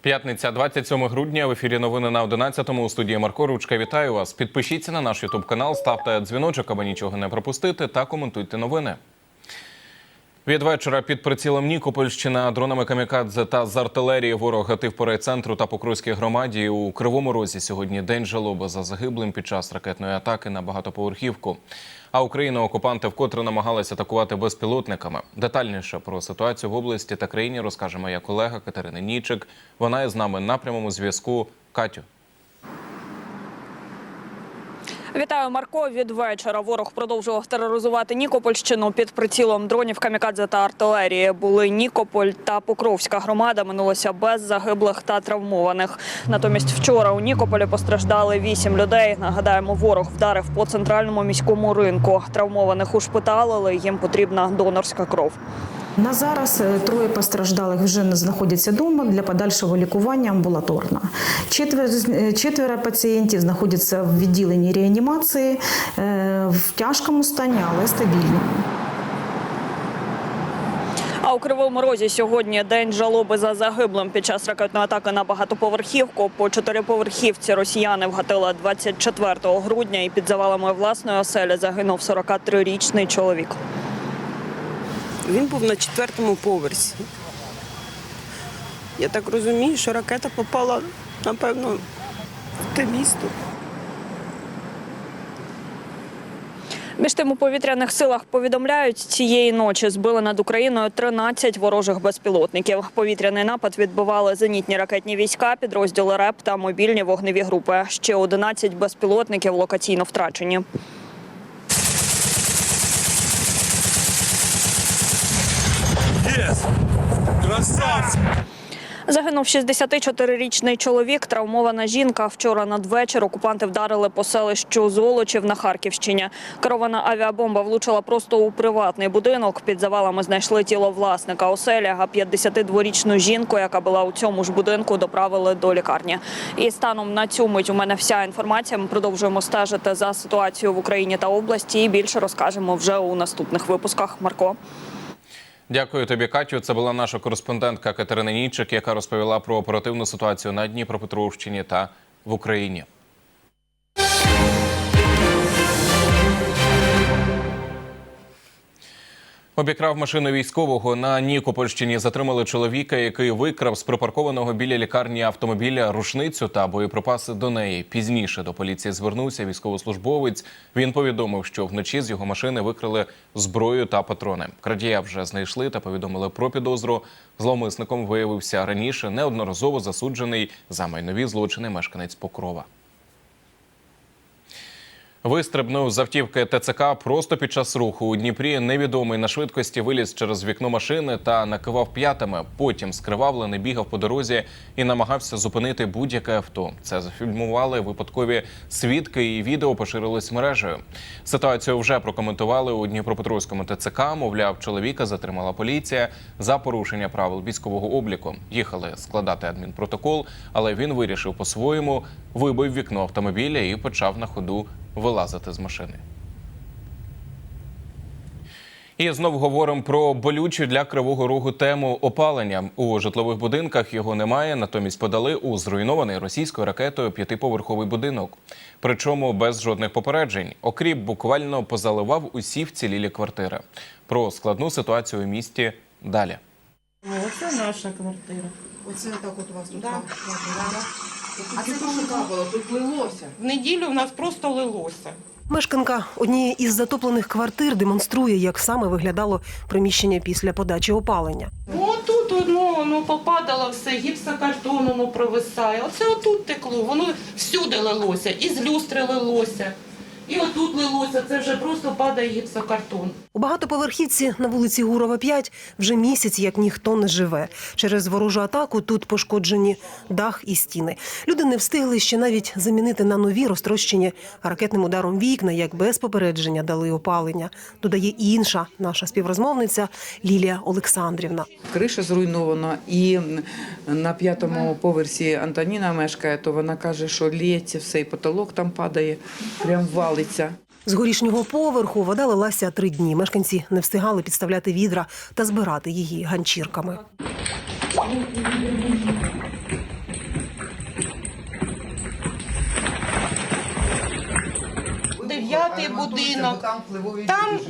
П'ятниця, 27 грудня. В ефірі новини на 11-му. У студії Марко Ручка. Вітаю вас. Підпишіться на наш Ютуб канал, ставте дзвіночок, аби нічого не пропустити, та коментуйте новини. Від вечора під прицілом Нікопольщина дронами камікадзе та з артилерії ворог гатив по райцентру та Покровській громаді. У Кривому Розі сьогодні день жалоби за загиблим під час ракетної атаки на багатоповерхівку. А Україну окупанти вкотре намагалися атакувати безпілотниками. Детальніше про ситуацію в області та країні розкаже моя колега Катерина Нічик. Вона є з нами на прямому зв'язку. Катю. Вітаю, Марко. Від вечора ворог продовжував тероризувати Нікопольщину під прицілом дронів камікадзе та артилерії. Були Нікополь та Покровська громада. Минулося без загиблих та травмованих. Натомість вчора у Нікополі постраждали вісім людей. Нагадаємо, ворог вдарив по центральному міському ринку. Травмованих ушпиталили. Їм потрібна донорська кров. На зараз е, троє постраждалих вже знаходяться вдома для подальшого лікування амбулаторно. Четверо, е, четверо пацієнтів знаходяться в відділенні реанімації е, в тяжкому стані, але стабільному. А у Кривому Розі сьогодні день жалоби за загиблим під час ракетної атаки на багатоповерхівку. По чотириповерхівці росіяни вгатили 24 грудня і під завалами власної оселі загинув 43-річний чоловік. Він був на четвертому поверсі. Я так розумію, що ракета попала, напевно, в те місто. Між тим у повітряних силах повідомляють, цієї ночі збили над Україною 13 ворожих безпілотників. Повітряний напад відбивали зенітні ракетні війська, підрозділи РЕП та мобільні вогневі групи. Ще 11 безпілотників локаційно втрачені. Yes! Красавці! Загинув 64-річний чоловік, травмована жінка. Вчора надвечір окупанти вдарили по селищу Золочів на Харківщині. Керована авіабомба влучила просто у приватний будинок. Під завалами знайшли тіло власника оселі, а 52-річну жінку, яка була у цьому ж будинку, доправили до лікарні. І станом на цю мить у мене вся інформація. Ми продовжуємо стежити за ситуацією в Україні та області. І більше розкажемо вже у наступних випусках. Марко. Дякую тобі, Катю. Це була наша кореспондентка Катерина Нічик, яка розповіла про оперативну ситуацію на Дніпропетровщині та в Україні. Обікрав машину військового на Нікопольщині. Затримали чоловіка, який викрав з припаркованого біля лікарні автомобіля рушницю та боєприпаси до неї. Пізніше до поліції звернувся військовослужбовець. Він повідомив, що вночі з його машини викрили зброю та патрони. Крадія вже знайшли та повідомили про підозру. Зловмисником виявився раніше неодноразово засуджений за майнові злочини мешканець Покрова. Вистрибнув з автівки ТЦК просто під час руху у Дніпрі. Невідомий на швидкості виліз через вікно машини та накивав п'ятами. Потім скривавлений бігав по дорозі і намагався зупинити будь-яке авто. Це зафільмували випадкові свідки, і відео поширилось мережею. Ситуацію вже прокоментували у Дніпропетровському ТЦК. Мовляв, чоловіка затримала поліція за порушення правил військового обліку. Їхали складати адмінпротокол, але він вирішив по-своєму, вибив вікно автомобіля і почав на ходу вилазити з машини. І знову говоримо про болючу для кривого рогу тему опалення. У житлових будинках його немає. Натомість подали у зруйнований російською ракетою п'ятиповерховий будинок. Причому без жодних попереджень. Окріп буквально позаливав усі вцілілі квартири. Про складну ситуацію у місті далі. Оце наша квартира. Оце так от у вас тут Да. А це що капало? Тут лилося. В неділю в нас просто лилося. Мешканка однієї із затоплених квартир демонструє, як саме виглядало приміщення після подачі опалення. Ну тут воно, воно попадало все, гіпсокартон воно провисає. Оце отут текло, воно всюди лилося, і з люстри лилося. І отут лилося, це вже просто падає гіпсокартон. У багатоповерхівці на вулиці Гурова 5 вже місяць як ніхто не живе. Через ворожу атаку тут пошкоджені дах і стіни. Люди не встигли ще навіть замінити на нові розтрощені ракетним ударом вікна, як без попередження дали опалення. Додає інша наша співрозмовниця Лілія Олександрівна. Криша зруйнована, і на п'ятому поверсі Антоніна мешкає, то вона каже, що лється все, і потолок там падає, прям валиться. З горішнього поверху вода лилася три дні. Мешканці не встигали підставляти відра та збирати її ганчірками. Дев'ятий будинок там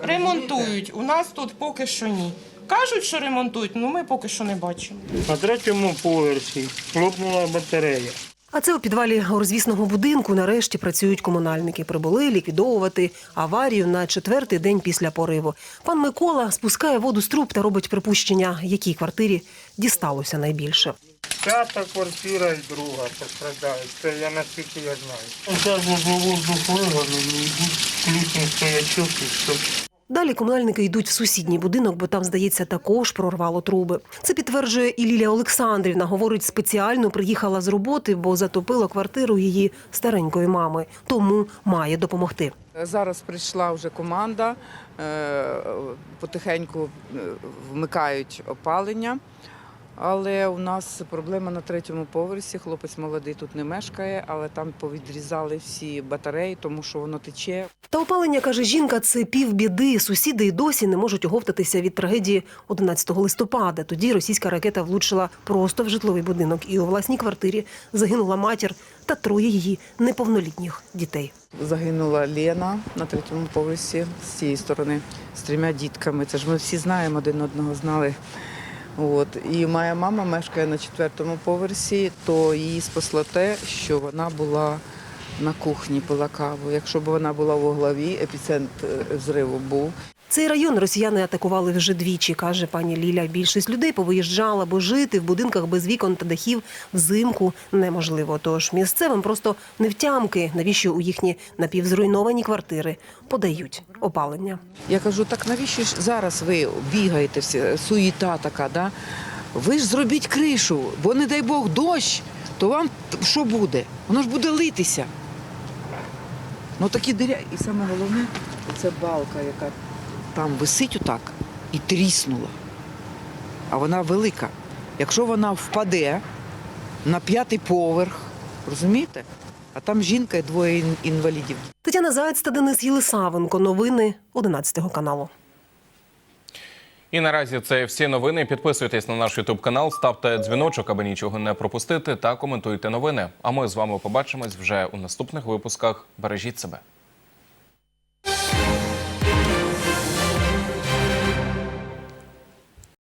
ремонтують. У нас тут поки що ні. Кажуть, що ремонтують, але ми поки що не бачимо. На третьому поверсі хлопнула батарея. А це у підвалі розвісного будинку нарешті працюють комунальники. Прибули ліквідовувати аварію на четвертий день після пориву. Пан Микола спускає воду з труб та робить припущення, якій квартирі дісталося найбільше. П'ята квартира і друга пострадають. Це я наскільки я знаю. Зараз воздух вигону, йдуть ключні стоячок і все. Далі комунальники йдуть в сусідній будинок, бо там, здається, також прорвало труби. Це підтверджує і Лілія Олександрівна. Говорить, спеціально приїхала з роботи, бо затопила квартиру її старенької мами. Тому має допомогти. Зараз прийшла вже команда, е, потихеньку е, вмикають опалення. Але у нас проблема на третьому поверсі. Хлопець молодий тут не мешкає, але там повідрізали всі батареї, тому що воно тече. Та опалення, каже жінка, це півбіди. Сусіди й досі не можуть оговтатися від трагедії 11 листопада. Тоді російська ракета влучила просто в житловий будинок, і у власній квартирі загинула матір та троє її неповнолітніх дітей. Загинула Лена на третьому поверсі з цієї сторони з трьома дітками. Це ж ми всі знаємо, один одного знали. От. І моя мама мешкає на четвертому поверсі, то її спасло те, що вона була на кухні, пила каву. Якщо б вона була в углові, епіцентр е, зриву був. Цей район росіяни атакували вже двічі, каже пані Ліля. Більшість людей повиїжджала, бо жити в будинках без вікон та дахів взимку неможливо. Тож місцевим просто не втямки, навіщо у їхні напівзруйновані квартири подають опалення. Я кажу, так навіщо ж зараз ви бігаєте, всі, суєта така, да? Ви ж зробіть кришу, бо не дай Бог дощ, то вам що буде? Воно ж буде литися. Ну такі диря. І саме головне, це балка, яка там висить отак і тріснула. А вона велика. Якщо вона впаде на п'ятий поверх, розумієте? А там жінка і двоє інвалідів. Тетяна Заєць та Денис Єлисавенко. Новини 11 каналу. І наразі це всі новини. Підписуйтесь на наш Ютуб канал, ставте дзвіночок, аби нічого не пропустити, та коментуйте новини. А ми з вами побачимось вже у наступних випусках. Бережіть себе.